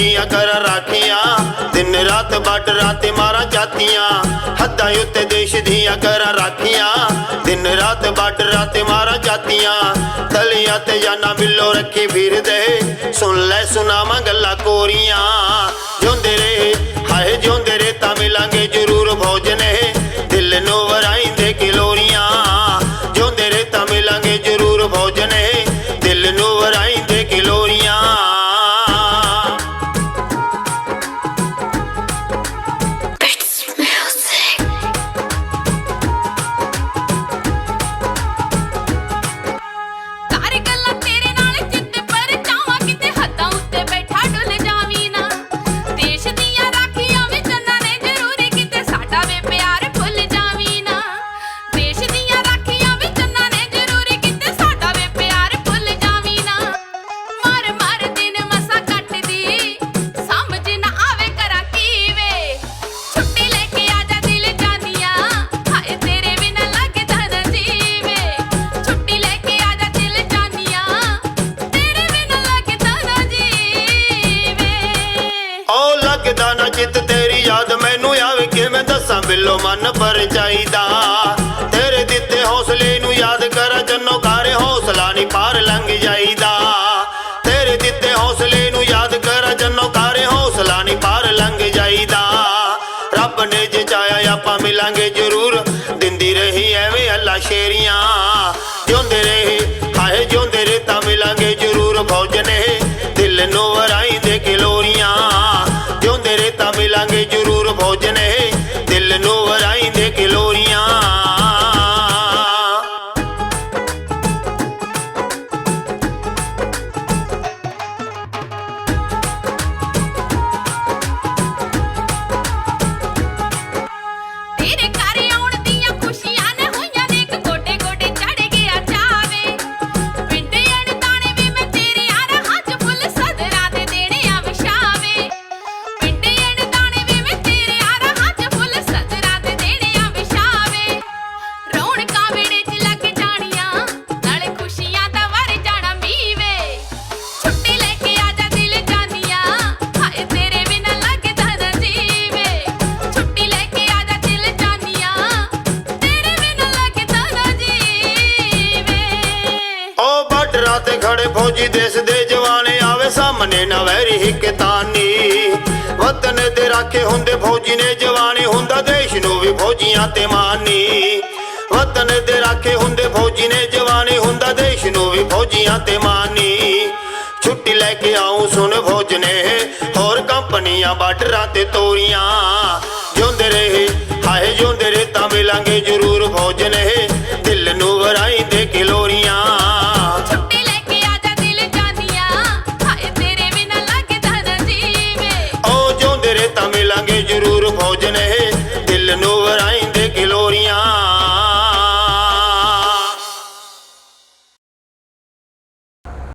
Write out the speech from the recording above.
ਦੀਆਂ ਕਰ ਰਾਖੀਆਂ। ਦਿਨ ਰਾਤ ਬਾਰਡਰਾਂ ਤੇ ਮਾਰਾਂ ਜਾਤੀਆਂ ਹੱਦਾਂ ਉੱਤੇ ਦੇਸ਼ ਦੀਆਂ ਕਰ ਰਾਖੀਆਂ। ਦਿਨ ਰਾਤ ਬਾਰਡਰਾਂ ਤੇ ਮਾਰਾਂ ਜਾਤੀਆਂ ਤਲੀਆਂ ਤੇ ਜਾਨਾ ਬਿੱਲੋ ਰੱਖੀ ਫਿਰਦੇ ਸੁਣ ਲੈ ਸੁਣਾਵਾਂ ਗੱਲਾਂ ਕੋਰੀਆਂ। ਜਿਉਂਦੇ ਰਹੇ, ਹਾਏ ਜਿਉਂਦੇ ਰਹੇ ਤਾਂ ਮਿਲਾਂਗੇ ਜ਼ਰੂਰ। 大便 ਦੱਸਾਂ ਬਿੱਲੋ ਮਨ ਪਰ ਚਾਹੀਦਾ। ਤੇਰੇ ਦਿੱਤੇ ਹੌਸਲੇ ਨੂੰ ਯਾਦ ਕਰ ਜੰਨੋ ਕਾਰੇ ਹੌਸਲਾ ਨਹੀਂ ਪਾਰ ਲੰਘ ਜਾਈਦਾ। ਤੇਰੇ ਦਿੱਤੇ ਹੌਸਲੇ ਨੂੰ ਯਾਦ ਕਰ ਜੰਨੋ ਕਾਰੇ ਹੌਸਲਾ ਨਹੀਂ ਪਾਰ ਲੰਘ ਜਾਈਦਾ। ਰੱਬ ਨੇ ਜੇ ਚਾਹਿਆ ਆਪਾਂ ਮਿਲਾਂਗੇ ਜ਼ਰੂਰ। ਦਿੰਦੀ ਰਹੀ ਐਵੇਂ ਅੱਲਾ ਸ਼ੇਰੀਆਂ। ਜਿਉਂਦੇ ਰਹੇ, ਹਾਏ ਜਿਉਂਦੇ ਰਹੇ ਤਾਂ ਮਿਲਾਂਗੇ ਜ਼ਰੂਰ ਫੌਜਨੇ ਬਾਰਡਰਾਂ ਫੌਜੀ ਦੇਸ਼ ਦੇ ਜਵਾਨੇ ਆਵੇ ਸਾਹਮਣੇ ਨਾ ਵੈਰੀ ਹਿੱਕਤਾਨੀ। ਵਤਨ ਦੇ ਰਾਖੇ ਹੁੰਦੇ ਫੌਜੀ ਨੇ ਜਵਾਨੀ, ਹੁੰਦਾ ਦੇਸ਼ ਨੂੰ ਵੀ ਫੌਜੀਆਂ ਤੇ ਮਾਨੀ। ਵਤਨ ਦੇ ਰਾਖੇ ਹੁੰਦੇ ਫੌਜੀ ਨੇ ਜਵਾਨੀ, ਹੁੰਦਾ ਦੇਸ਼ ਨੂੰ ਵੀ ਫੌਜੀਆਂ ਤੇ ਮਾਨੀ। ਛੁੱਟੀ ਲੈ ਕੇ ਆਉਂ ਸੁਣ ਫੌਜ ਨੇ, ਹੋਰ ਕੰਪਨੀਆਂ ਬਾਰਡਰਾਂ ਤੇ ਤੋਰੀਆਂ। ਜਿਉਂਦੇ ਰਹੇ, ਹਾਏ ਜਿਉਂਦੇ ਰਹੇ ਤਾਂ ਮਿਲਾਂਗੇ ਜ਼ਰੂਰ ਫੌਜ